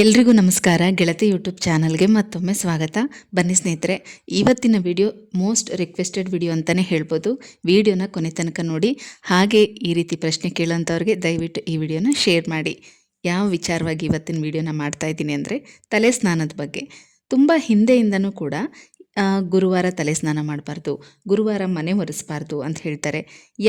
ಎಲ್ರಿಗೂ ನಮಸ್ಕಾರ. ಗೆಳತಿ ಯೂಟ್ಯೂಬ್ ಚಾನಲ್ಗೆ ಮತ್ತೊಮ್ಮೆ ಸ್ವಾಗತ. ಬನ್ನಿ ಸ್ನೇಹಿತರೆ, ಇವತ್ತಿನ ವಿಡಿಯೋ ಮೋಸ್ಟ್ ರಿಕ್ವೆಸ್ಟೆಡ್ ವಿಡಿಯೋ ಅಂತಲೇ ಹೇಳ್ಬೋದು. ವಿಡಿಯೋನ ಕೊನೆ ತನಕ ನೋಡಿ. ಹಾಗೆ ಈ ರೀತಿ ಪ್ರಶ್ನೆ ಕೇಳೋಂಥವ್ರಿಗೆ ದಯವಿಟ್ಟು ಈ ವಿಡಿಯೋನ ಶೇರ್ ಮಾಡಿ. ಯಾವ ವಿಚಾರವಾಗಿ ಇವತ್ತಿನ ವಿಡಿಯೋನ ಮಾಡ್ತಾ ಇದ್ದೀನಿ ಅಂದರೆ ತಲೆ ಸ್ನಾನದ ಬಗ್ಗೆ. ತುಂಬ ಹಿಂದೆಯಿಂದನೂ ಕೂಡ ಗುರುವಾರ ತಲೆ ಸ್ನಾನ ಮಾಡಬಾರ್ದು, ಗುರುವಾರ ಮನೆ ಒರೆಸ್ಬಾರ್ದು ಅಂತ ಹೇಳ್ತಾರೆ.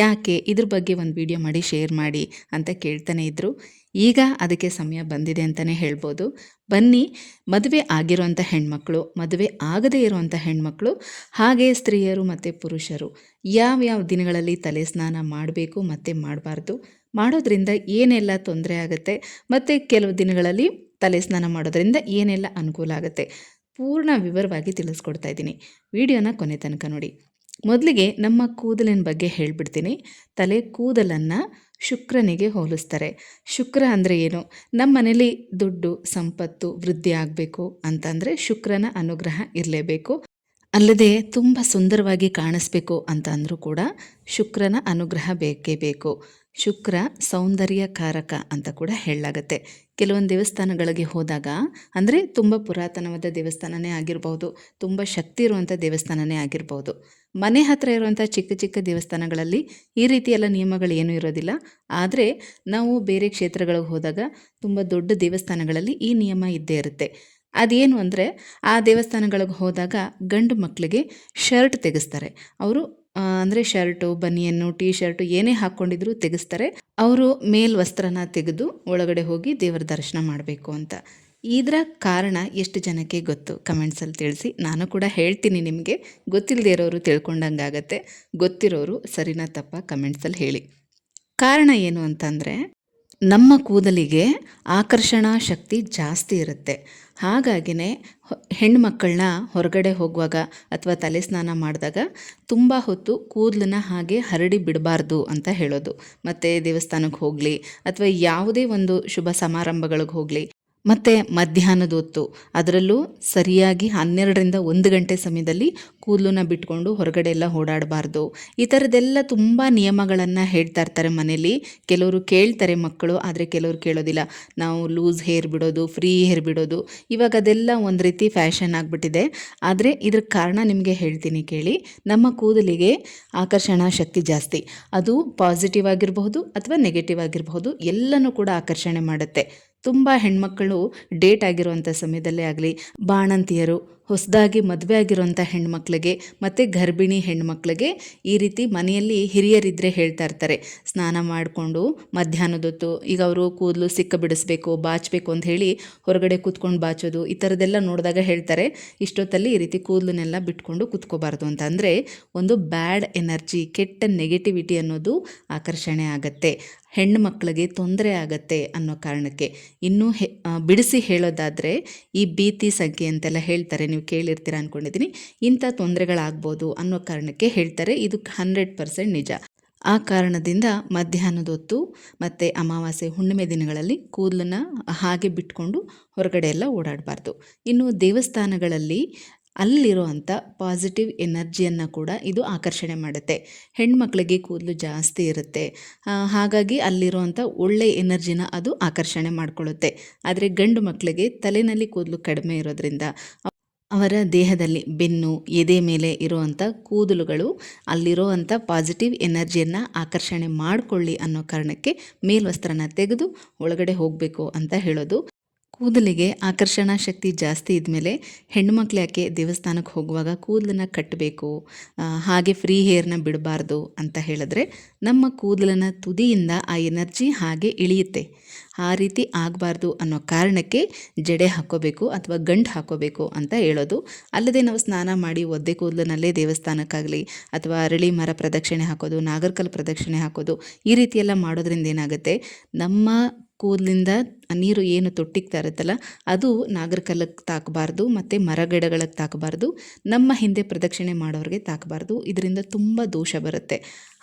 ಯಾಕೆ? ಇದ್ರ ಬಗ್ಗೆ ಒಂದು ವಿಡಿಯೋ ಮಾಡಿ, ಶೇರ್ ಮಾಡಿ ಅಂತ ಕೇಳ್ತಾನೆ ಇದ್ದರು ಈಗ ಅದಕ್ಕೆ ಸಮಯ ಬಂದಿದೆ ಅಂತಲೇ ಹೇಳ್ಬೋದು. ಬನ್ನಿ, ಮದುವೆ ಆಗಿರುವಂಥ ಹೆಣ್ಮಕ್ಳು, ಮದುವೆ ಆಗದೇ ಇರುವಂಥ ಹೆಣ್ಮಕ್ಳು, ಹಾಗೆ ಸ್ತ್ರೀಯರು ಮತ್ತು ಪುರುಷರು ಯಾವ್ಯಾವ ದಿನಗಳಲ್ಲಿ ತಲೆ ಸ್ನಾನ ಮಾಡಬೇಕು ಮತ್ತು ಮಾಡಬಾರ್ದು, ಮಾಡೋದ್ರಿಂದ ಏನೆಲ್ಲ ತೊಂದರೆ ಆಗುತ್ತೆ, ಮತ್ತು ಕೆಲವು ದಿನಗಳಲ್ಲಿ ತಲೆ ಸ್ನಾನ ಮಾಡೋದ್ರಿಂದ ಏನೆಲ್ಲ ಅನುಕೂಲ ಆಗುತ್ತೆ, ಪೂರ್ಣ ವಿವರವಾಗಿ ತಿಳಿಸ್ಕೊಡ್ತಾ ಇದ್ದೀನಿ. ವಿಡಿಯೋನ ಕೊನೆ ತನಕ ನೋಡಿ. ಮೊದಲಿಗೆ ನಮ್ಮ ಕೂದಲಿನ ಬಗ್ಗೆ ಹೇಳಿಬಿಡ್ತೀನಿ. ತಲೆ ಕೂದಲನ್ನು ಶುಕ್ರನಿಗೆ ಹೋಲಿಸ್ತಾರೆ. ಶುಕ್ರ ಅಂದರೆ ಏನು? ನಮ್ಮ ಮನೇಲಿ ದುಡ್ಡು, ಸಂಪತ್ತು, ವೃದ್ಧಿ ಆಗಬೇಕು ಅಂತಂದರೆ ಶುಕ್ರನ ಅನುಗ್ರಹ ಇರಲೇಬೇಕು. ಅಲ್ಲದೆ ತುಂಬ ಸುಂದರವಾಗಿ ಕಾಣಿಸ್ಬೇಕು ಅಂತ ಅಂದರೂ ಕೂಡ ಶುಕ್ರನ ಅನುಗ್ರಹ ಬೇಕೇ ಬೇಕು. ಶುಕ್ರ ಸೌಂದರ್ಯಕಾರಕ ಅಂತ ಕೂಡ ಹೇಳಲಾಗತ್ತೆ. ಕೆಲವೊಂದು ದೇವಸ್ಥಾನಗಳಿಗೆ ಹೋದಾಗ, ಅಂದರೆ ತುಂಬ ಪುರಾತನವಾದ ದೇವಸ್ಥಾನನೇ ಆಗಿರ್ಬೋದು, ತುಂಬ ಶಕ್ತಿ ಇರುವಂಥ ದೇವಸ್ಥಾನನೇ ಆಗಿರ್ಬೋದು, ಮನೆ ಹತ್ತಿರ ಇರುವಂಥ ಚಿಕ್ಕ ಚಿಕ್ಕ ದೇವಸ್ಥಾನಗಳಲ್ಲಿ ಈ ರೀತಿಯೆಲ್ಲ ನಿಯಮಗಳು ಏನೂ ಇರೋದಿಲ್ಲ. ಆದರೆ ನಾವು ಬೇರೆ ಕ್ಷೇತ್ರಗಳಿಗೆ ಹೋದಾಗ ತುಂಬ ದೊಡ್ಡ ದೇವಸ್ಥಾನಗಳಲ್ಲಿ ಈ ನಿಯಮ ಇದ್ದೇ ಇರುತ್ತೆ. ಅದೇನು ಅಂದರೆ ಆ ದೇವಸ್ಥಾನಗಳಿಗೆ ಹೋದಾಗ ಗಂಡು ಮಕ್ಕಳಿಗೆ ಶರ್ಟ್ ತೆಗೆಸ್ತಾರೆ. ಅವರು ಅಂದರೆ ಶರ್ಟು, ಬನಿಯನ್ನು ಟೀ ಶರ್ಟು ಏನೇ ಹಾಕ್ಕೊಂಡಿದ್ರು ತೆಗೆಸ್ತಾರೆ. ಅವರು ಮೇಲ್ ವಸ್ತ್ರನ ತೆಗೆದು ಒಳಗಡೆ ಹೋಗಿ ದೇವರ ದರ್ಶನ ಮಾಡಬೇಕು ಅಂತ. ಇದರ ಕಾರಣ ಎಷ್ಟು ಜನಕ್ಕೆ ಗೊತ್ತು? ಕಮೆಂಟ್ಸಲ್ಲಿ ತಿಳಿಸಿ. ನಾನು ಕೂಡ ಹೇಳ್ತೀನಿ ನಿಮಗೆ. ಗೊತ್ತಿಲ್ಲದೆ ಇರೋರು ತಿಳ್ಕೊಂಡಂಗಾಗತ್ತೆ ಗೊತ್ತಿರೋರು ಸರಿನಾ ತಪ್ಪ ಕಮೆಂಟ್ಸಲ್ಲಿ ಹೇಳಿ. ಕಾರಣ ಏನು ಅಂತಂದರೆ, ನಮ್ಮ ಕೂದಲಿಗೆ ಆಕರ್ಷಣಾ ಶಕ್ತಿ ಜಾಸ್ತಿ ಇರುತ್ತೆ. ಹಾಗಾಗಿನೇ ಹೆಣ್ಮಕ್ಕಳನ್ನ ಹೊರಗಡೆ ಹೋಗುವಾಗ ಅಥವಾ ತಲೆ ಸ್ನಾನ ಮಾಡಿದಾಗ ತುಂಬ ಹೊತ್ತು ಕೂದಲನ್ನ ಹಾಗೆ ಹರಡಿ ಬಿಡಬಾರ್ದು ಅಂತ ಹೇಳೋದು. ಮತ್ತು ದೇವಸ್ಥಾನಕ್ಕೆ ಹೋಗಲಿ ಅಥವಾ ಯಾವುದೇ ಒಂದು ಶುಭ ಸಮಾರಂಭಗಳಿಗೆ ಹೋಗಲಿ. ಮತ್ತು ಮಧ್ಯಾಹ್ನದ ಹೊತ್ತು. ಅದರಲ್ಲೂ ಸರಿಯಾಗಿ ಹನ್ನೆರಡರಿಂದ ಒಂದು ಗಂಟೆ ಸಮಯದಲ್ಲಿ ಕೂದಲನ್ನ ಬಿಟ್ಕೊಂಡು ಹೊರಗಡೆ ಎಲ್ಲ ಓಡಾಡಬಾರ್ದು. ಈ ಥರದ್ದೆಲ್ಲ ತುಂಬ ನಿಯಮಗಳನ್ನು ಹೇಳ್ತಾ ಇರ್ತಾರೆ ಮನೇಲಿ. ಕೆಲವರು ಕೇಳ್ತಾರೆ ಮಕ್ಕಳು, ಆದರೆ ಕೆಲವರು ಕೇಳೋದಿಲ್ಲ. ನಾವು ಲೂಸ್ ಹೇರ್ ಬಿಡೋದು, ಫ್ರೀ ಹೇರ್ ಬಿಡೋದು, ಇವಾಗ ಅದೆಲ್ಲ ಒಂದು ರೀತಿ ಫ್ಯಾಷನ್ ಆಗಿಬಿಟ್ಟಿದೆ. ಆದರೆ ಇದ್ರ ಕಾರಣ ನಿಮಗೆ ಹೇಳ್ತೀನಿ ಕೇಳಿ, ನಮ್ಮ ಕೂದಲಿಗೆ ಆಕರ್ಷಣಾ ಶಕ್ತಿ ಜಾಸ್ತಿ. ಅದು ಪಾಸಿಟಿವ್ ಆಗಿರಬಹುದು ಅಥವಾ ನೆಗೆಟಿವ್ ಆಗಿರಬಹುದು, ಎಲ್ಲನೂ ಕೂಡ ಆಕರ್ಷಣೆ ಮಾಡುತ್ತೆ. ತುಂಬ ಹೆಣ್ಮಕ್ಕಳು ಡೇಟ್ ಆಗಿರುವಂಥ ಸಮಯದಲ್ಲೇ ಆಗಲಿ ಬಾಣಂತಿಯರು ಹೊಸದಾಗಿ ಮದುವೆ ಆಗಿರೋಂಥ ಹೆಣ್ಮಕ್ಳಿಗೆ ಮತ್ತು ಗರ್ಭಿಣಿ ಹೆಣ್ಮಕ್ಳಿಗೆ ಈ ರೀತಿ ಮನೆಯಲ್ಲಿ ಹಿರಿಯರಿದ್ದರೆ ಹೇಳ್ತಾ ಇರ್ತಾರೆ. ಸ್ನಾನ ಮಾಡಿಕೊಂಡು ಮಧ್ಯಾಹ್ನದೊತ್ತು ಈಗ ಅವರು ಕೂದಲು ಸಿಕ್ಕ ಬಿಡಿಸ್ಬೇಕು, ಬಾಚಬೇಕು ಅಂತ ಹೇಳಿ ಹೊರಗಡೆ ಕೂತ್ಕೊಂಡು ಬಾಚೋದು, ಈ ಥರದ್ದೆಲ್ಲ ನೋಡಿದಾಗ ಹೇಳ್ತಾರೆ. ಇಷ್ಟೊತ್ತಲ್ಲಿ ಈ ರೀತಿ ಕೂದಲನ್ನೆಲ್ಲ ಬಿಟ್ಕೊಂಡು ಕೂತ್ಕೋಬಾರ್ದು ಅಂತ. ಅಂದರೆ ಒಂದು ಬ್ಯಾಡ್ ಎನರ್ಜಿ, ಕೆಟ್ಟ ನೆಗೆಟಿವಿಟಿ ಅನ್ನೋದು ಆಕರ್ಷಣೆ ಆಗತ್ತೆ. ಹೆಣ್ಣು ಮಕ್ಕಳಿಗೆ ತೊಂದರೆ ಆಗತ್ತೆ ಅನ್ನೋ ಕಾರಣಕ್ಕೆ. ಇನ್ನೂ ಬಿಡಿಸಿ ಹೇಳೋದಾದರೆ ಈ ಭೀತಿ ಸಂಖ್ಯೆ ಅಂತೆಲ್ಲ ಹೇಳ್ತಾರೆ. ನೀವು ಕೇಳಿರ್ತೀರ ಅಂದ್ಕೊಂಡಿದ್ದೀನಿ ಇಂಥ ತೊಂದರೆಗಳಾಗ್ಬೋದು ಅನ್ನೋ ಕಾರಣಕ್ಕೆ ಹೇಳ್ತಾರೆ. ಇದು ಹಂಡ್ರೆಡ್ ಪರ್ಸೆಂಟ್ ನಿಜ. ಆ ಕಾರಣದಿಂದ ಮಧ್ಯಾಹ್ನದೊತ್ತು ಮತ್ತು ಅಮಾವಾಸ್ಯೆ ಹುಣ್ಣಿಮೆ ದಿನಗಳಲ್ಲಿ ಕೂದಲನ್ನ ಹಾಗೆ ಬಿಟ್ಕೊಂಡು ಹೊರಗಡೆ ಎಲ್ಲ ಓಡಾಡಬಾರ್ದು. ಇನ್ನು ದೇವಸ್ಥಾನಗಳಲ್ಲಿ ಅಲ್ಲಿರುವಂಥ ಪಾಸಿಟಿವ್ ಎನರ್ಜಿಯನ್ನು ಕೂಡ ಇದು ಆಕರ್ಷಣೆ ಮಾಡುತ್ತೆ. ಹೆಣ್ಮಕ್ಳಿಗೆ ಕೂದಲು ಜಾಸ್ತಿ ಇರುತ್ತೆ. ಹಾಗಾಗಿ ಅಲ್ಲಿರುವಂಥ ಒಳ್ಳೆ ಎನರ್ಜಿನ ಅದು ಆಕರ್ಷಣೆ ಮಾಡಿಕೊಳ್ಳುತ್ತೆ. ಆದರೆ ಗಂಡು ಮಕ್ಕಳಿಗೆ ತಲೆನಲ್ಲಿ ಕೂದಲು ಕಡಿಮೆ ಇರೋದ್ರಿಂದ ಅವರ ದೇಹದಲ್ಲಿ ಬೆನ್ನು, ಎದೆ ಮೇಲೆ ಇರುವಂಥ ಕೂದಲುಗಳು ಅಲ್ಲಿರುವಂಥ ಪಾಸಿಟಿವ್ ಎನರ್ಜಿಯನ್ನು ಆಕರ್ಷಣೆ ಮಾಡಿಕೊಳ್ಳಿ ಅನ್ನೋ ಕಾರಣಕ್ಕೆ ಮೇಲ್ವಸ್ತ್ರನ ತೆಗೆದು ಒಳಗಡೆ ಹೋಗಬೇಕು ಅಂತ ಹೇಳೋದು. ಕೂದಲಿಗೆ ಆಕರ್ಷಣಾ ಶಕ್ತಿ ಜಾಸ್ತಿ ಇದ್ಮೇಲೆ ಹೆಣ್ಣುಮಕ್ಳು ಯಾಕೆ ದೇವಸ್ಥಾನಕ್ಕೆ ಹೋಗುವಾಗ ಕೂದಲನ್ನ ಕಟ್ಟಬೇಕು ಹಾಗೆ ಫ್ರೀ ಹೇರ್ನ ಬಿಡಬಾರ್ದು ಅಂತ ಹೇಳಿದ್ರೆ ನಮ್ಮ ಕೂದಲಿನ ತುದಿಯಿಂದ ಆ ಎನರ್ಜಿ ಹಾಗೆ ಇಳಿಯುತ್ತೆ. ಆ ರೀತಿ ಆಗಬಾರ್ದು ಅನ್ನೋ ಕಾರಣಕ್ಕೆ ಜಡೆ ಹಾಕೋಬೇಕು ಅಥವಾ ಗಂಟು ಹಾಕೋಬೇಕು ಅಂತ ಹೇಳೋದು. ಅಲ್ಲದೆ ನಾವು ಸ್ನಾನ ಮಾಡಿ ಒದ್ದೆ ಕೂದಲಿನಲ್ಲೇ ದೇವಸ್ಥಾನಕ್ಕಾಗಲಿ ಅಥವಾ ಅರಳಿ ಮರ ಪ್ರದಕ್ಷಿಣೆ ಹಾಕೋದು, ನಾಗರ್ಕಲ್ ಪ್ರದಕ್ಷಿಣೆ ಹಾಕೋದು, ಈ ರೀತಿಯೆಲ್ಲ ಮಾಡೋದ್ರಿಂದ ಏನಾಗುತ್ತೆ? ನಮ್ಮ ಕೂದಲಿಂದ ನೀರು ಏನು ತೊಟ್ಟಿಗ್ತಾ ಇರುತ್ತಲ್ಲ, ಅದು ನಾಗರಕಲ್ಲಕ್ಕೆ ತಾಕಬಾರ್ದು ಮತ್ತು ಮರಗಿಡಗಳಿಗೆ ತಾಕಬಾರ್ದು, ನಮ್ಮ ಹಿಂದೆ ಪ್ರದಕ್ಷಿಣೆ ಮಾಡೋರಿಗೆ ತಾಕಬಾರ್ದು, ಇದರಿಂದ ತುಂಬ ದೋಷ ಬರುತ್ತೆ.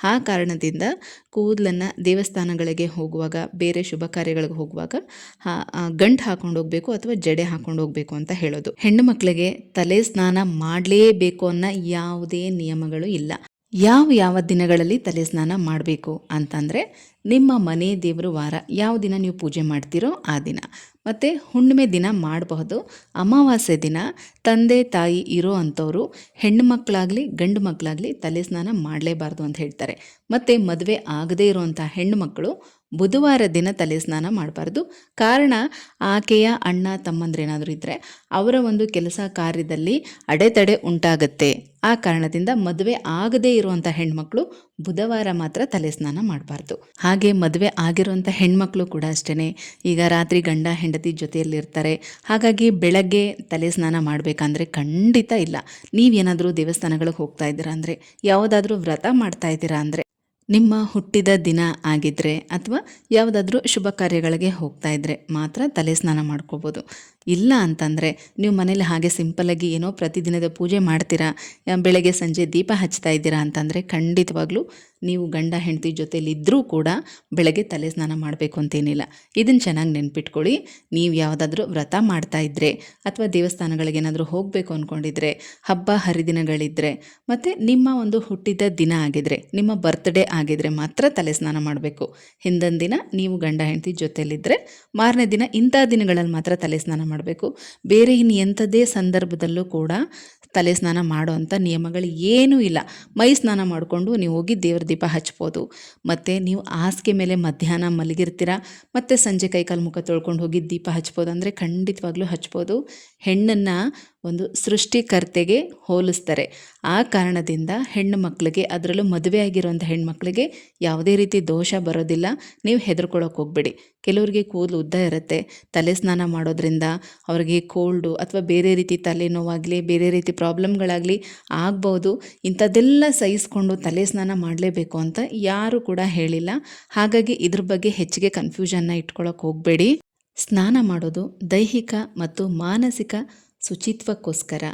ಆ ಕಾರಣದಿಂದ ಕೂದಲನ್ನು ದೇವಸ್ಥಾನಗಳಿಗೆ ಹೋಗುವಾಗ, ಬೇರೆ ಶುಭ ಕಾರ್ಯಗಳಿಗೆ ಹೋಗುವಾಗ ಗಂಟು ಹಾಕೊಂಡು ಹೋಗಬೇಕು ಅಥವಾ ಜಡೆ ಹಾಕೊಂಡು ಹೋಗಬೇಕು ಅಂತ ಹೇಳೋದು. ಹೆಣ್ಣು ಮಕ್ಕಳಿಗೆ ತಲೆ ಸ್ನಾನ ಮಾಡಲೇಬೇಕು ಅನ್ನೋ ಯಾವುದೇ ನಿಯಮಗಳು ಇಲ್ಲ. ಯಾವ ಯಾವ ದಿನಗಳಲ್ಲಿ ತಲೆ ಸ್ನಾನ ಮಾಡಬೇಕು ಅಂತಂದರೆ ನಿಮ್ಮ ಮನೆ ದೇವರು ವಾರ ಯಾವ ದಿನ ನೀವು ಪೂಜೆ ಮಾಡ್ತೀರೋ ಆ ದಿನ. ಮತ್ತು ಹುಣ್ಣಿಮೆ ದಿನ ಮಾಡಬಹುದು, ಅಮಾವಾಸ್ಯೆ ದಿನ ತಂದೆ ತಾಯಿ ಇರೋ ಅಂಥವರು, ಹೆಣ್ಣು ಮಕ್ಕಳಾಗಲಿ, ಗಂಡು ಮಕ್ಕಳಾಗಲಿ ತಲೆ ಸ್ನಾನ ಮಾಡಲೇಬಾರ್ದು ಅಂತ ಹೇಳ್ತಾರೆ. ಮತ್ತು ಮದುವೆ ಆಗದೇ ಇರೋವಂಥ ಹೆಣ್ಣು ಮಕ್ಕಳು ಬುಧವಾರ ದಿನ ತಲೆ ಸ್ನಾನ ಮಾಡಬಾರ್ದು. ಕಾರಣ, ಆಕೆಯ ಅಣ್ಣ ತಮ್ಮಂದ್ರೇನಾದರೂ ಇದ್ದರೆ ಅವರ ಒಂದು ಕೆಲಸ ಕಾರ್ಯದಲ್ಲಿ ಅಡೆತಡೆ ಉಂಟಾಗತ್ತೆ. ಆ ಕಾರಣದಿಂದ ಮದುವೆ ಆಗದೇ ಇರುವಂಥ ಹೆಣ್ಮಕ್ಳು ಬುಧವಾರ ಮಾತ್ರ ತಲೆ ಸ್ನಾನ ಮಾಡಬಾರ್ದು. ಹಾಗೆ ಮದುವೆ ಆಗಿರುವಂಥ ಹೆಣ್ಮಕ್ಳು ಕೂಡ ಅಷ್ಟೇ ಈಗ ರಾತ್ರಿ ಗಂಡ ಹೆಂಡತಿ ಜೊತೆಯಲ್ಲಿರ್ತಾರೆ. ಹಾಗಾಗಿ ಬೆಳಗ್ಗೆ ತಲೆ ಸ್ನಾನ ಮಾಡಬೇಕಂದ್ರೆ ಖಂಡಿತ ಇಲ್ಲ. ನೀವೇನಾದರೂ ದೇವಸ್ಥಾನಗಳಿಗೆ ಹೋಗ್ತಾ ಇದ್ದೀರಾ ಅಂದರೆ, ಯಾವುದಾದ್ರೂ ವ್ರತ ಮಾಡ್ತಾ ಇದ್ದೀರಾ ಅಂದರೆ ನಿಮ್ಮ ಹುಟ್ಟಿದ ದಿನ ಆಗಿದ್ದರೆ ಅಥವಾ ಯಾವುದಾದ್ರೂ ಶುಭ ಕಾರ್ಯಗಳಿಗೆ ಹೋಗ್ತಾ ಇದ್ದರೆ ಮಾತ್ರ ತಲೆ ಸ್ನಾನ ಮಾಡ್ಕೋಬೋದು. ಇಲ್ಲ ಅಂತಂದರೆ ನೀವು ಮನೇಲಿ ಹಾಗೆ ಸಿಂಪಲಾಗಿ ಏನೋ ಪ್ರತಿದಿನದ ಪೂಜೆ ಮಾಡ್ತೀರಾ, ಬೆಳಗ್ಗೆ ಸಂಜೆ ದೀಪ ಹಚ್ತಾ ಇದ್ದೀರಾ ಅಂತಂದರೆ ಖಂಡಿತವಾಗ್ಲೂ ನೀವು ಗಂಡ ಹೆಂಡತಿ ಜೊತೆಲಿ ಇದ್ದರೂ ಕೂಡ ಬೆಳಗ್ಗೆ ತಲೆ ಸ್ನಾನ ಮಾಡಬೇಕು ಅಂತೇನಿಲ್ಲ. ಇದನ್ನು ಚೆನ್ನಾಗಿ ನೆನ್ಪಿಟ್ಕೊಳ್ಳಿ. ನೀವು ಯಾವುದಾದ್ರೂ ವ್ರತ ಮಾಡ್ತಾ ಇದ್ದರೆ ಅಥವಾ ದೇವಸ್ಥಾನಗಳಿಗೆ ಏನಾದರೂ ಹೋಗಬೇಕು ಅಂದ್ಕೊಂಡಿದ್ರೆ ಹಬ್ಬ ಹರಿದಿನಗಳಿದ್ದರೆ ಮತ್ತು ನಿಮ್ಮ ಒಂದು ಹುಟ್ಟಿದ ದಿನ ಆಗಿದ್ರೆ, ನಿಮ್ಮ ಬರ್ತ್ಡೇ ಆಗಿದ್ರೆ ಮಾತ್ರ ತಲೆ ಸ್ನಾನ ಮಾಡಬೇಕು. ಹಿಂದಿನ ದಿನ ನೀವು ಗಂಡ ಹೆಂಡತಿ ಜೊತೆಯಲ್ಲಿದ್ದರೆ ಮಾರನೇ ದಿನ ಇಂಥ ದಿನಗಳಲ್ಲಿ ಮಾತ್ರ ತಲೆ ಸ್ನಾನ ಮಾಡಬೇಕು. ಬೇರೆ ಇನ್ನು ಎಂಥದ್ದೇ ಸಂದರ್ಭದಲ್ಲೂ ಕೂಡ ತಲೆ ಸ್ನಾನ ಮಾಡುವಂಥ ನಿಯಮಗಳು ಏನೂ ಇಲ್ಲ. ಮೈ ಸ್ನಾನ ಮಾಡಿಕೊಂಡು ನೀವು ಹೋಗಿ ದೇವ್ರ ದೀಪ ಹಚ್ಬೋದು. ಮತ್ತು ನೀವು ಹಾಸಿಗೆ ಮೇಲೆ ಮಧ್ಯಾಹ್ನ ಮಲಗಿರ್ತೀರ, ಮತ್ತು ಸಂಜೆ ಕೈಕಾಲು ಮುಖ ತೊಳ್ಕೊಂಡು ಹೋಗಿ ದೀಪ ಹಚ್ಬೋದು ಅಂದರೆ ಖಂಡಿತವಾಗ್ಲೂ ಹಚ್ಬೋದು. ಹೆಣ್ಣನ್ನು ಒಂದು ಸೃಷ್ಟಿಕರ್ತೆಗೆ ಹೋಲಿಸ್ತಾರೆ. ಆ ಕಾರಣದಿಂದ ಹೆಣ್ಣು ಮಕ್ಕಳಿಗೆ ಅದರಲ್ಲೂ ಮದುವೆ ಆಗಿರುವಂಥ ಹೆಣ್ಮಕ್ಳಿಗೆ ಯಾವುದೇ ರೀತಿ ದೋಷ ಬರೋದಿಲ್ಲ. ನೀವು ಹೆದರ್ಕೊಳ್ಳೋಕೆ ಹೋಗ್ಬೇಡಿ. ಕೆಲವರಿಗೆ ಕೂದಲು ಉದ್ದ ಇರುತ್ತೆ. ತಲೆ ಸ್ನಾನ ಮಾಡೋದ್ರಿಂದ ಅವರಿಗೆ ಕೋಲ್ಡು ಅಥವಾ ಬೇರೆ ರೀತಿ ತಲೆನೋವಾಗಲಿ ಬೇರೆ ರೀತಿ ಪ್ರಾಬ್ಲಮ್ಗಳಾಗಲಿ ಆಗ್ಬೋದು. ಇಂಥದ್ದೆಲ್ಲ ಸಹಿಸ್ಕೊಂಡು ತಲೆ ಸ್ನಾನ ಮಾಡಲೇಬೇಕು ಅಂತ ಯಾರೂ ಕೂಡ ಹೇಳಿಲ್ಲ. ಹಾಗಾಗಿ ಇದ್ರ ಬಗ್ಗೆ ಹೆಚ್ಚಿಗೆ ಕನ್ಫ್ಯೂಷನ್ನ ಇಟ್ಕೊಳ್ಳೋಕೆ ಹೋಗಬೇಡಿ. ಸ್ನಾನ ಮಾಡೋದು ದೈಹಿಕ ಮತ್ತು ಮಾನಸಿಕ ಶುಚಿತ್ವಕ್ಕೋಸ್ಕರ.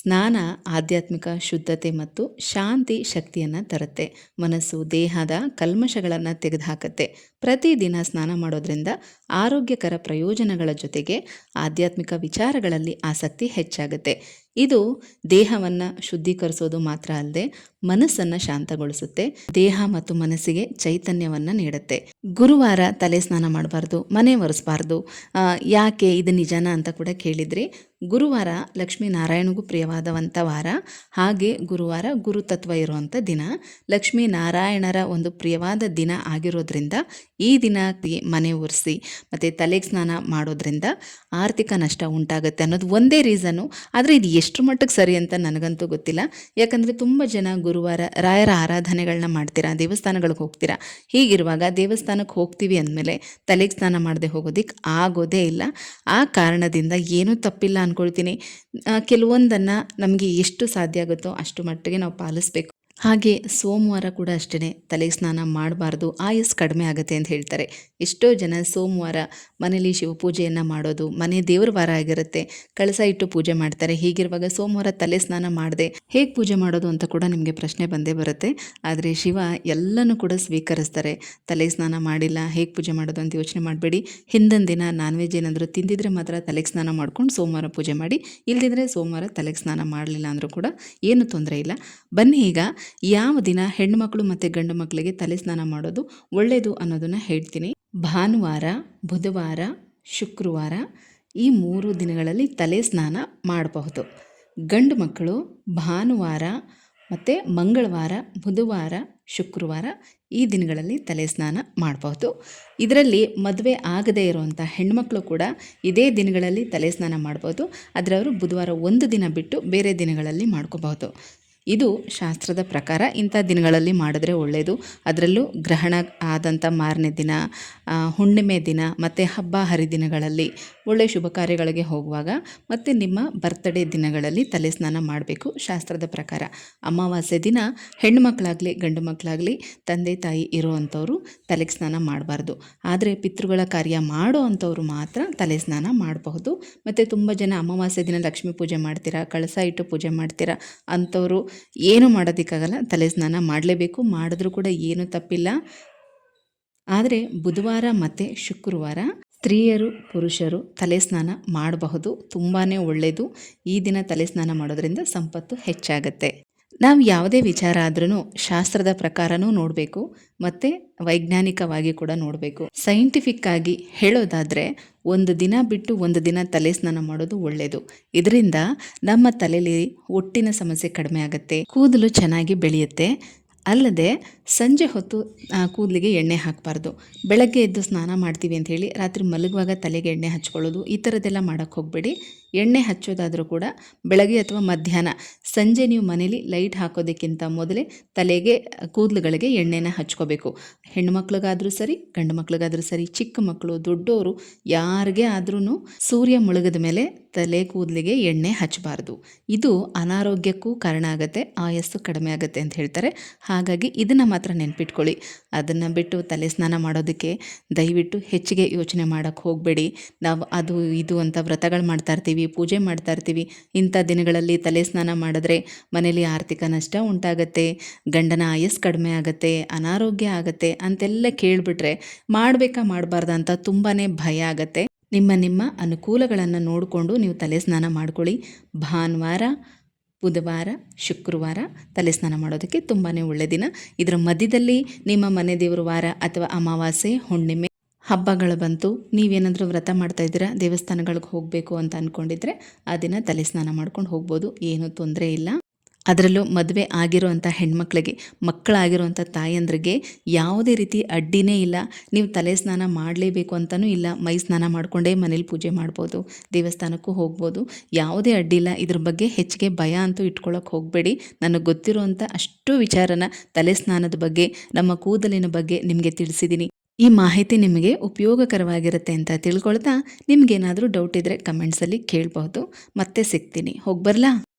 ಸ್ನಾನ, ಆಧ್ಯಾತ್ಮಿಕ ಶುದ್ಧತೆ ಮತ್ತು ಶಾಂತಿ ಶಕ್ತಿಯನ್ನು ತರುತ್ತೆ. ಮನಸ್ಸು ದೇಹದ ಕಲ್ಮಶಗಳನ್ನು ತೆಗೆದುಹಾಕತ್ತೆ. ಪ್ರತಿದಿನ ಸ್ನಾನ ಮಾಡೋದ್ರಿಂದ ಆರೋಗ್ಯಕರ ಪ್ರಯೋಜನಗಳ ಜೊತೆಗೆ ಆಧ್ಯಾತ್ಮಿಕ ವಿಚಾರಗಳಲ್ಲಿ ಆಸಕ್ತಿ ಹೆಚ್ಚಾಗುತ್ತೆ. ಇದು ದೇಹವನ್ನು ಶುದ್ಧೀಕರಿಸೋದು ಮಾತ್ರ ಅಲ್ಲದೆ ಮನಸ್ಸನ್ನು ಶಾಂತಗೊಳಿಸುತ್ತೆ. ದೇಹ ಮತ್ತು ಮನಸ್ಸಿಗೆ ಚೈತನ್ಯವನ್ನು ನೀಡುತ್ತೆ. ಗುರುವಾರ ತಲೆ ಸ್ನಾನ ಮಾಡಬಾರ್ದು, ಮನೆ ಒರೆಸ್ಬಾರ್ದು. ಯಾಕೆ ಇದು ನಿಜಾನ ಅಂತ ಕೂಡ ಕೇಳಿದ್ರಿ ಗುರುವಾರ ಲಕ್ಷ್ಮೀನಾರಾಯಣಗೂ ಪ್ರಿಯವಾದವಂಥ ವಾರ. ಹಾಗೆ ಗುರುವಾರ ಗುರುತತ್ವ ಇರುವಂಥ ದಿನ. ಲಕ್ಷ್ಮೀನಾರಾಯಣರ ಒಂದು ಪ್ರಿಯವಾದ ದಿನ ಆಗಿರೋದ್ರಿಂದ ಈ ದಿನ ಮನೆ ಒರೆಸಿ, ಮತ್ತು ತಲೆಗೆ ಸ್ನಾನ ಮಾಡೋದ್ರಿಂದ ಆರ್ಥಿಕ ನಷ್ಟ ಉಂಟಾಗುತ್ತೆ ಅನ್ನೋದು ಒಂದೇ ರೀಸನ್ನು. ಆದರೆ ಇದು ಎಷ್ಟು ಮಟ್ಟಕ್ಕೆ ಸರಿ ಅಂತ ನನಗಂತೂ ಗೊತ್ತಿಲ್ಲ. ಯಾಕಂದರೆ ತುಂಬ ಜನ ಗುರುವಾರ ರಾಯರ ಆರಾಧನೆಗಳನ್ನ ಮಾಡ್ತೀರಾ, ದೇವಸ್ಥಾನಗಳಿಗೆ ಹೋಗ್ತೀರಾ? ಹೀಗಿರುವಾಗ ದೇವಸ್ಥಾನಕ್ಕೆ ಹೋಗ್ತೀವಿ ಅಂದಮೇಲೆ ತಲೆಗೆ ಸ್ನಾನ ಮಾಡದೆ ಹೋಗೋದಿಕ್ಕೆ ಆಗೋದೇ ಇಲ್ಲ. ಆ ಕಾರಣದಿಂದ ಏನೂ ತಪ್ಪಿಲ್ಲ ಅಂದ್ಕೊಳ್ತೀನಿ ಕೆಲವೊಂದನ್ನು ನಮಗೆ ಎಷ್ಟು ಸಾಧ್ಯ ಆಗುತ್ತೋ ಅಷ್ಟು ಮಟ್ಟಿಗೆ ನಾವು ಪಾಲಿಸ್ಬೇಕು. ಹಾಗೆ ಸೋಮವಾರ ಕೂಡ ಅಷ್ಟೇ ತಲೆಗೆ ಸ್ನಾನ ಮಾಡಬಾರ್ದು ಆಯಸ್ ಕಡಿಮೆ ಆಗುತ್ತೆ ಅಂತ ಹೇಳ್ತಾರೆ. ಎಷ್ಟೋ ಜನ ಸೋಮವಾರ ಮನೇಲಿ ಶಿವಪೂಜೆಯನ್ನು ಮಾಡೋದು, ಮನೆ ದೇವ್ರ ವಾರ ಆಗಿರುತ್ತೆ, ಕಳಸ ಇಟ್ಟು ಪೂಜೆ ಮಾಡ್ತಾರೆ. ಹೀಗಿರುವಾಗ ಸೋಮವಾರ ತಲೆ ಸ್ನಾನ ಮಾಡದೆ ಹೇಗೆ ಪೂಜೆ ಮಾಡೋದು ಅಂತ ಕೂಡ ನಿಮಗೆ ಪ್ರಶ್ನೆ ಬಂದೇ ಬರುತ್ತೆ. ಆದರೆ ಶಿವ ಎಲ್ಲನೂ ಕೂಡ ಸ್ವೀಕರಿಸ್ತಾರೆ. ತಲೆ ಸ್ನಾನ ಮಾಡಿಲ್ಲ, ಹೇಗೆ ಪೂಜೆ ಮಾಡೋದು ಅಂತ ಯೋಚನೆ ಮಾಡಬೇಡಿ. ಹಿಂದಿನ ದಿನ ನಾನ್ ವೆಜ್ ಏನಾದರೂ ತಿಂದಿದ್ರೆ ಮಾತ್ರ ತಲೆಗೆ ಸ್ನಾನ ಮಾಡ್ಕೊಂಡು ಸೋಮವಾರ ಪೂಜೆ ಮಾಡಿ. ಇಲ್ದಿದ್ರೆ ಸೋಮವಾರ ತಲೆಗೆ ಸ್ನಾನ ಮಾಡಲಿಲ್ಲ ಅಂದರೂ ಕೂಡ ಏನು ತೊಂದರೆ ಇಲ್ಲ. ಬನ್ನಿ ಈಗ ಯಾವ ದಿನ ಹೆಣ್ಣುಮಕ್ಕಳು ಮತ್ತು ಗಂಡು ಮಕ್ಕಳಿಗೆ ತಲೆ ಸ್ನಾನ ಮಾಡೋದು ಒಳ್ಳೆಯದು ಅನ್ನೋದನ್ನು ಹೇಳ್ತೀನಿ. ಭಾನುವಾರ, ಬುಧವಾರ, ಶುಕ್ರವಾರ ಈ ಮೂರು ದಿನಗಳಲ್ಲಿ ತಲೆ ಸ್ನಾನ ಮಾಡಬಹುದು. ಗಂಡು ಮಕ್ಕಳು ಭಾನುವಾರ ಮತ್ತು ಮಂಗಳವಾರ, ಬುಧವಾರ, ಶುಕ್ರವಾರ ಈ ದಿನಗಳಲ್ಲಿ ತಲೆ ಸ್ನಾನ ಮಾಡಬಹುದು. ಇದರಲ್ಲಿ ಮದುವೆ ಆಗದೇ ಇರುವಂಥ ಹೆಣ್ಮಕ್ಳು ಕೂಡ ಇದೇ ದಿನಗಳಲ್ಲಿ ತಲೆ ಸ್ನಾನ ಮಾಡ್ಬೋದು ಆದರೆ ಅವರು ಬುಧವಾರ ಒಂದು ದಿನ ಬಿಟ್ಟು ಬೇರೆ ದಿನಗಳಲ್ಲಿ ಮಾಡ್ಕೋಬಹುದು. ಇದು ಶಾಸ್ತ್ರದ ಪ್ರಕಾರ ಇಂಥ ದಿನಗಳಲ್ಲಿ ಮಾಡಿದ್ರೆ ಒಳ್ಳೆಯದು ಅದರಲ್ಲೂ ಗ್ರಹಣ ಆದಂಥ ಮಾರನೇ ದಿನ ಹುಣ್ಣಿಮೆ ದಿನ, ಮತ್ತು ಹಬ್ಬ ಹರಿದಿನಗಳಲ್ಲಿ ಒಳ್ಳೆಯ ಶುಭ ಕಾರ್ಯಗಳಿಗೆ ಹೋಗುವಾಗ ಮತ್ತು ನಿಮ್ಮ ಬರ್ತ್ಡೇ ದಿನಗಳಲ್ಲಿ ತಲೆ ಸ್ನಾನ ಮಾಡಬೇಕು. ಶಾಸ್ತ್ರದ ಪ್ರಕಾರ ಅಮಾವಾಸ್ಯೆ ದಿನ ಹೆಣ್ಣು ಮಕ್ಕಳಾಗಲಿ, ಗಂಡು ಮಕ್ಕಳಾಗಲಿ, ತಂದೆ, ತಾಯಿ ಇರುವಂಥವ್ರು ತಲೆಗೆ ಸ್ನಾನ ಮಾಡಬಾರ್ದು. ಆದರೆ ಪಿತೃಗಳ ಕಾರ್ಯ ಮಾಡೋ ಅಂಥವ್ರು ಮಾತ್ರ ತಲೆ ಸ್ನಾನ ಮಾಡಬಹುದು. ಮತ್ತು ತುಂಬ ಜನ ಅಮಾವಾಸ್ಯೆ ದಿನ ಲಕ್ಷ್ಮೀ ಪೂಜೆ ಮಾಡ್ತೀರಾ, ಕಳಸ ಇಟ್ಟು ಪೂಜೆ ಮಾಡ್ತೀರಾ, ಅಂಥವ್ರು ಏನು ಮಾಡೋದಕ್ಕಾಗಲ್ಲ, ತಲೆ ಸ್ನಾನ ಮಾಡಲೇಬೇಕು. ಮಾಡಿದ್ರೂ ಕೂಡ ಏನು ತಪ್ಪಿಲ್ಲ. ಆದರೆ ಬುಧವಾರ ಮತ್ತು ಶುಕ್ರವಾರ ಸ್ತ್ರೀಯರು, ಪುರುಷರು ತಲೆ ಸ್ನಾನ ಮಾಡಬಹುದು. ತುಂಬಾ ಒಳ್ಳೆಯದು ಈ ದಿನ ತಲೆ ಸ್ನಾನ ಮಾಡೋದ್ರಿಂದ ಸಂಪತ್ತು ಹೆಚ್ಚಾಗತ್ತೆ. ನಾವು ಯಾವುದೇ ವಿಚಾರ ಆದ್ರೂ ಶಾಸ್ತ್ರದ ಪ್ರಕಾರನೂ ನೋಡಬೇಕು, ಮತ್ತು ವೈಜ್ಞಾನಿಕವಾಗಿ ಕೂಡ ನೋಡಬೇಕು. ಸೈಂಟಿಫಿಕ್ ಆಗಿ ಹೇಳೋದಾದರೆ ಒಂದು ದಿನ ಬಿಟ್ಟು ಒಂದು ದಿನ ತಲೆ ಸ್ನಾನ ಮಾಡೋದು ಒಳ್ಳೆಯದು ಇದರಿಂದ ನಮ್ಮ ತಲೆಯಲ್ಲಿ ಒಟ್ಟಿನ ಸಮಸ್ಯೆ ಕಡಿಮೆ ಆಗುತ್ತೆ, ಕೂದಲು ಚೆನ್ನಾಗಿ ಬೆಳೆಯುತ್ತೆ. ಅಲ್ಲದೆ ಸಂಜೆ ಹೊತ್ತು ಕೂದಲಿಗೆ ಎಣ್ಣೆ ಹಾಕಬಾರ್ದು. ಬೆಳಗ್ಗೆ ಎದ್ದು ಸ್ನಾನ ಮಾಡ್ತೀವಿ ಅಂತ ಹೇಳಿ ರಾತ್ರಿ ಮಲಗುವಾಗ ತಲೆಗೆ ಎಣ್ಣೆ ಹಚ್ಕೊಳ್ಳೋದು ಈ ಥರದ್ದೆಲ್ಲ ಮಾಡೋಕ್ಕೆ ಹೋಗಬೇಡಿ. ಎಣ್ಣೆ ಹಚ್ಚೋದಾದರೂ ಕೂಡ ಬೆಳಗ್ಗೆ ಅಥವಾ ಮಧ್ಯಾಹ್ನ, ಸಂಜೆ ನೀವು ಮನೇಲಿ ಲೈಟ್ ಹಾಕೋದಕ್ಕಿಂತ ಮೊದಲೇ ತಲೆಗೆ, ಕೂದಲುಗಳಿಗೆ ಎಣ್ಣೆನ ಹಚ್ಕೋಬೇಕು. ಹೆಣ್ಮಕ್ಳಿಗಾದರೂ ಸರಿ, ಗಂಡು ಮಕ್ಳಿಗಾದರೂ ಸರಿ, ಚಿಕ್ಕ ಮಕ್ಕಳು ದೊಡ್ಡವರು ಯಾರಿಗೆ ಆದ್ರೂ ಸೂರ್ಯ ಮುಳುಗದ ಮೇಲೆ ತಲೆ, ಕೂದಲಿಗೆ ಎಣ್ಣೆ ಹಚ್ಚಬಾರ್ದು. ಇದು ಅನಾರೋಗ್ಯಕ್ಕೂ ಕಾರಣ ಆಗುತ್ತೆ, ಆಯಸ್ಸು ಕಡಿಮೆ ಆಗುತ್ತೆ ಅಂತ ಹೇಳ್ತಾರೆ. ಹಾಗಾಗಿ ಇದನ್ನು ಮಾತ್ರ ನೆನ್ಪಿಟ್ಕೊಳ್ಳಿ. ಅದನ್ನು ಬಿಟ್ಟು ತಲೆ ಸ್ನಾನ ಮಾಡೋದಕ್ಕೆ ದಯವಿಟ್ಟು ಹೆಚ್ಚಿಗೆ ಯೋಚನೆ ಮಾಡೋಕ್ಕೆ ಹೋಗಬೇಡಿ. ನಾವು ಅದು, ಇದು ಅಂತ ವ್ರತಗಳು ಮಾಡ್ತಾ ಇರ್ತೀವಿ ಪೂಜೆ ಮಾಡ್ತಾ ಇರ್ತೀವಿ. ಇಂಥ ದಿನಗಳಲ್ಲಿ ತಲೆ ಸ್ನಾನ ಮಾಡಿದ್ರೆ ಮನೇಲಿ ಆರ್ಥಿಕ ನಷ್ಟ ಉಂಟಾಗತ್ತೆ, ಗಂಡನ ಆಯಸ್ ಕಡಿಮೆ ಆಗತ್ತೆ, ಅನಾರೋಗ್ಯ ಆಗುತ್ತೆ ಅಂತೆಲ್ಲ ಕೇಳಿಬಿಟ್ರೆ ಮಾಡಬೇಕಾ ಮಾಡಬಾರ್ದ ಅಂತ ತುಂಬಾ ಭಯ ಆಗತ್ತೆ. ನಿಮ್ಮ ನಿಮ್ಮ ಅನುಕೂಲಗಳನ್ನು ನೋಡಿಕೊಂಡು ನೀವು ತಲೆ ಸ್ನಾನ ಮಾಡ್ಕೊಳ್ಳಿ. ಭಾನುವಾರ, ಬುಧವಾರ, ಶುಕ್ರವಾರ ತಲೆ ಸ್ನಾನ ಮಾಡೋದಕ್ಕೆ ತುಂಬಾ ಒಳ್ಳೆಯ ದಿನ. ಇದರ ಮಧ್ಯದಲ್ಲಿ ನಿಮ್ಮ ಮನೆ ದೇವರ ವಾರ ಅಥವಾ ಅಮಾವಾಸ್ಯೆ, ಹುಣ್ಣಿಮೆ ಹಬ್ಬಗಳು ಬಂತು, ನೀವೇನಾದರೂ ವ್ರತ ಮಾಡ್ತಾ ಇದ್ದೀರಾ, ದೇವಸ್ಥಾನಗಳಿಗೆ ಹೋಗಬೇಕು ಅಂತ ಅಂದ್ಕೊಂಡಿದ್ರೆ ಆ ದಿನ ತಲೆ ಸ್ನಾನ ಮಾಡ್ಕೊಂಡು ಹೋಗ್ಬೋದು, ಏನೂ ತೊಂದರೆ ಇಲ್ಲ. ಅದರಲ್ಲೂ ಮದುವೆ ಆಗಿರೋವಂಥ ಹೆಣ್ಮಕ್ಳಿಗೆ ಮಕ್ಕಳಾಗಿರುವಂಥ ತಾಯಂದ್ರಿಗೆ ಯಾವುದೇ ರೀತಿ ಅಡ್ಡಿನೇ ಇಲ್ಲ, ನೀವು ತಲೆ ಸ್ನಾನ ಮಾಡಲೇಬೇಕು ಅಂತಲೂ ಇಲ್ಲ, ಮೈ ಸ್ನಾನ ಮಾಡಿಕೊಂಡೇ ಮನೇಲಿ ಪೂಜೆ ಮಾಡ್ಬೋದು, ದೇವಸ್ಥಾನಕ್ಕೂ ಹೋಗ್ಬೋದು, ಯಾವುದೇ ಅಡ್ಡಿ ಇಲ್ಲ, ಇದ್ರ ಬಗ್ಗೆ ಹೆಚ್ಚಿಗೆ ಭಯ ಅಂತೂ ಇಟ್ಕೊಳ್ಳೋಕೆ ಹೋಗಬೇಡಿ, ನನಗೆ ಗೊತ್ತಿರುವಂಥ ಅಷ್ಟು ವಿಚಾರನ ತಲೆ ಸ್ನಾನದ ಬಗ್ಗೆ, ನಮ್ಮ ಕೂದಲಿನ ಬಗ್ಗೆ ನಿಮಗೆ ತಿಳಿಸಿದ್ದೀನಿ ಈ ಮಾಹಿತಿ ನಿಮಗೆ ಉಪಯೋಗಕರವಾಗಿರುತ್ತೆ ಅಂತ ತಿಳ್ಕೊಳ್ತಾ ನಿಮಗೇನಾದರೂ ಡೌಟ್ ಇದ್ದರೆ ಕಮೆಂಟ್ಸಲ್ಲಿ ಕೇಳಬಹುದು. ಮತ್ತೆ ಸಿಗ್ತೀನಿ. ಹೋಗಿ ಬರಲಾ